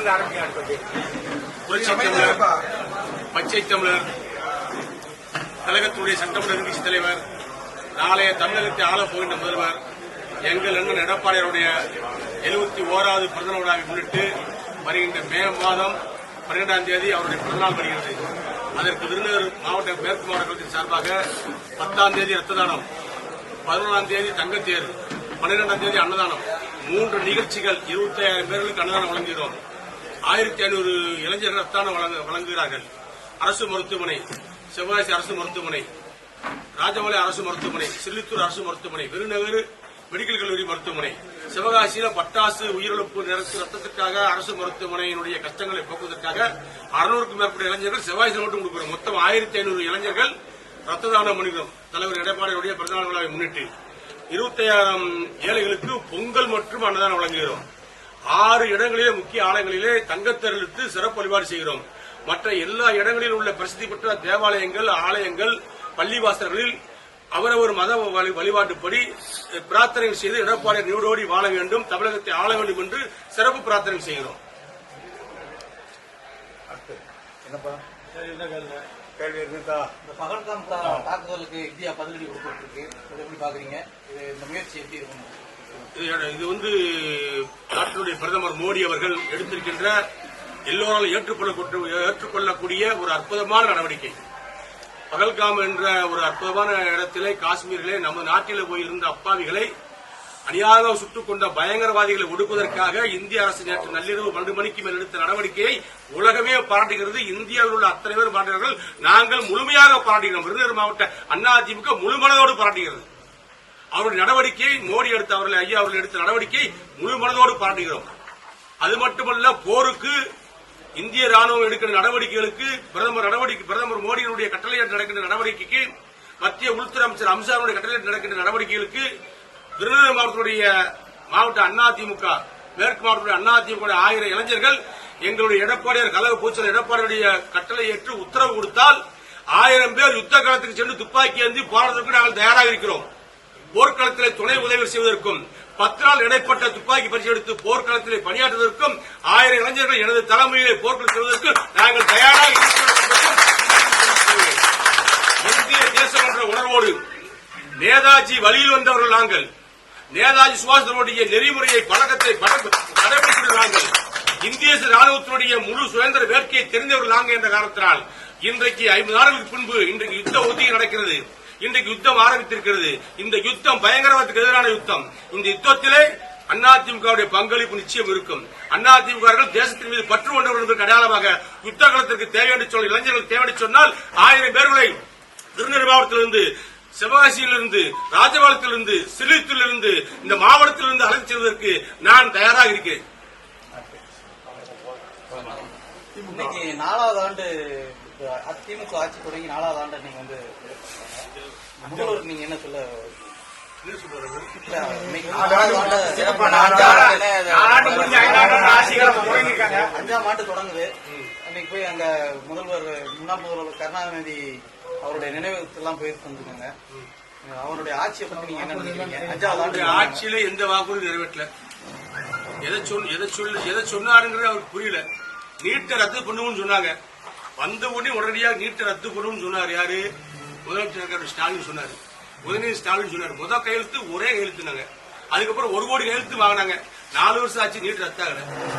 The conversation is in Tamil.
இருந்து ஆரம்பிக்க அடுத்தது புரட்சி தமிழர். பச்சை தமிழர். கழகத்துடைய சட்டமன்ற எதிர்க்கட்சி தலைவர். நாளைய தமிழகத்தை ஆளப் போகின்ற முதல்வர். எங்கள் அண்ணன் எடப்பாடியாருடைய எழுபத்தி ஓராவது பிறந்த விழாவை முன்னிட்டு வருகின்ற மே மாதம் பன்னிரெண்டாம் தேதி அவருடைய பிறந்தநாள் வருகிறது. அதற்கு விருதுநகர் மாவட்ட மேற்கு மாவட்டத்தின் சார்பாக பத்தாம் தேதி ரத்த தானம் பதினொன்றாம் தேதி தங்கத்தேர் பன்னிரெண்டாம் தேதி அன்னதானம். மூன்று நிகழ்ச்சிகள் இருபத்தி ஐயாயிரம் பேர்களுக்கு அன்னதானம் வழங்குகிறோம். ஆயிரத்தி ஐநூறு இளைஞர்கள் ரத்தான வழங்க- வழங்குகிறார்கள். அரசு மருத்துவமனை செவ்வாய்சி அரசு மருத்துவமனை ராஜமலை அரசு மருத்துவமனை சில்லித்தூர் அரசு மருத்துவமனை விருநகர் மெடிக்கல் கல்லூரி மருத்துவமனை சிவகாசியில பட்டாசு உயிரிழப்பு நிறத்து ரத்தத்திற்காக அரசு மருத்துவமனையினுடைய கஷ்டங்களை போக்குவதற்காக அறுநூறுக்கும் மேற்பட்ட இளைஞர்கள் சிவகாசியில் மட்டும் கொடுக்கிறோம். மொத்தம் ஆயிரத்தி ஐநூறு இளைஞர்கள் ரத்த தானம் பண்ணுகிறோம் தலைவர் எடப்பாடியுடைய பிறந்தநாள் விழாவை முன்னிட்டு இருபத்தையாயிரம் ஏழைகளுக்கு பொங்கல் மற்றும் அன்னதானம் வழங்குகிறோம். ஆறு இடங்களிலே முக்கிய ஆலயங்களிலே தங்கத்தெருளுக்கு சிறப்பு வழிபாடு செய்கிறோம். மற்ற எல்லா இடங்களிலும் உள்ள பிரசித்தி பெற்ற தேவாலயங்கள் ஆலயங்கள் பள்ளிவாசல்களில் அவரவர் மத வழி- வழிபாட்டுப்படி பிரார்த்தனை செய்து எடப்பாடி நீடோடி வாழ வேண்டும். தமிழகத்தை ஆள வேண்டும் என்று சிறப்பு பிரார்த்தனை செய்கிறோம். என்னப்பா? கேள்வி இருக்குதா இந்த பகல்காம் தா- தாக்குதலுக்கு இந்தியா பதிலடி கொடுத்துருக்கு இதை எப்படி பாக்குறீங்க இது இந்த முயற்சி எப்படி இருக்கும் இது- வந்து நாட்டினுடைய பிரதமர் மோடி அவர்கள் எடுத்திருக்கின்ற எல்லோராலும் ஏற்றுக்கொள்ளக்கூடிய ஏற்றுக்கொள்ளக்கூடிய ஒரு அற்புதமான நடவடிக்கை. பகல்காம் என்ற ஒரு அற்புதமான இடத்திலே காஷ்மீரிலே நம்ம நாட்டிலே போயிருந்த அப்பாவிகளை அநியாக சுட்டுக் கொண்ட பயங்கரவாதிகளை ஒடுக்குவதற்காக இந்திய அரசு நேற்று நள்ளிரவு பன்னெண்டு மணிக்கு மேல் எடுத்த நடவடிக்கையை உலகமே பாராட்டுகிறது. இந்தியாவில் உள்ள அத்தனை பேர் பாராட்டுகிறார்கள். நாங்கள் முழுமையாக பாராட்டுகிறோம். விருதுநகர் மாவட்ட அதிமுக முழுமனதோடு பாராட்டுகிறது. அவருடைய நடவடிக்கையை மோடி எடுத்த அவர்கள் ஐயா அவர்கள் எடுத்த நடவடிக்கை முழு மனதோடு பாராட்டுகிறோம். அது மட்டுமல்ல போருக்கு இந்திய ராணுவம் எடுக்கிற நடவடிக்கைகளுக்கு பிரதமர் நடவடிக்கை பிரதமர் மோடியினுடைய கட்டளையிட்டு நடக்கின்ற நடவடிக்கைக்கு மத்திய உள்துறை அமைச்சர் அம்சாருடைய கட்டளையிட்டு நடக்கின்ற நடவடிக்கைகளுக்கு திருநெல்வேலி மாவட்டத்துடைய மாவட்ட அதிமுக மேற்கு மாவட்டத்துடைய அதிமுக ஆயிரம் இளைஞர்கள் எங்களுடைய எடப்பாடியார் கலவு பூச்சல் எடப்பாடியுடைய கட்டளை ஏற்று உத்தரவு கொடுத்தால் ஆயிரம் பேர் யுத்த காலத்துக்கு சென்று துப்பாக்கி ஏந்தி போராட்டத்திற்கு நாங்கள் தயாராக இருக்கிறோம். போர்க்களத்தில் துணை உதவி செய்வதற்கும் பத்து நாள் இடைப்பட்ட துப்பாக்கி பரிசு எடுத்து போர்க்களத்தில் பணியாற்றுவதற்கும் ஆயிரம் இளைஞர்கள் எனது தலைமையிலே போர்க்களம் செய்வதற்கு நாங்கள் தயாராக இந்திய தேசம் என்ற உணர்வோடு நேதாஜி வழியில் வந்தவர்கள் நாங்கள் நேதாஜி சுபாஷனுடைய நெறிமுறையை பழக்கத்தை கடைபிடிக்கிற நாங்கள் இந்திய ராணுவத்தினுடைய முழு சுதந்திர வேட்கையை தெரிந்தவர்கள் நாங்கள் என்ற காரணத்தினால் இன்றைக்கு ஐம்பது நாடுகளுக்கு பின்பு இன்றைக்கு யுத்த ஒத்திகை நடக்கிறது. இன்றைக்கு யுத்தம் ஆரம்பித்திருக்கிறது. இந்த யுத்தம் பயங்கரவாதத்துக்கு எதிரான யுத்தம். இந்த யுத்தத்திலே அதிமுகவுடைய பங்களிப்பு நிச்சயம் இருக்கும். அதிமுகர்கள் தேசத்தின் மீது பற்று கொண்டவர்கள் என்பதற்கு அடையாளமாக யுத்த காலத்திற்கு தேவையான சொன்ன இளைஞர்கள் தேவையான சொன்னால் ஆயிரம் பேர்களை திருநெல்வேலி மாவட்டத்திலிருந்து சிவகாசியிலிருந்து ராஜபாளத்திலிருந்து சிலித்திலிருந்து இந்த மாவட்டத்திலிருந்து அழைத்து செல்வதற்கு நான் தயாராக இருக்கிறேன். இன்னைக்கு நாலாவது ஆண்டு இப்ப திமுக ஆட்சி தொடங்கி நாலாவது ஆண்டு நீங்க வந்து முதல்வருக்கு நீங்க என்ன சொல்ல. அஞ்சாம் ஆண்டு தொடங்குது. அன்னைக்கு போய் அங்க முதல்வர் முன்னாள் முதல்வர் கருணாநிதி அவருடைய நினைவுக்கெல்லாம் போயிட்டு வந்துருக்காங்க. அவருடைய ஆட்சியை பத்தி நீங்க என்ன நினைக்கிறீங்க? அஞ்சாவது ஆண்டு ஆட்சியில எந்த வாக்குறுதி நிறைவேற்றல? எதை சொல் எதை சொல்லு எதை சொன்னாருங்கிறது அவருக்கு புரியல. நீட்டை ரத்து பண்ணுவோம்னு சொன்னாங்க. வந்த உடனே உடனடியாக நீட்டை ரத்து பண்ணுவோம்னு சொன்னார் யாரு? முதலமைச்சர் ஸ்டாலின் சொன்னாரு. உதயநிதி ஸ்டாலின் சொன்னார். முத கையெழுத்து ஒரே கையெழுத்துனாங்க. அதுக்கப்புறம் ஒரு கோடி கையெழுத்து வாங்கினாங்க. நாலு வருஷம் ஆச்சு நீட் ரத்தாகல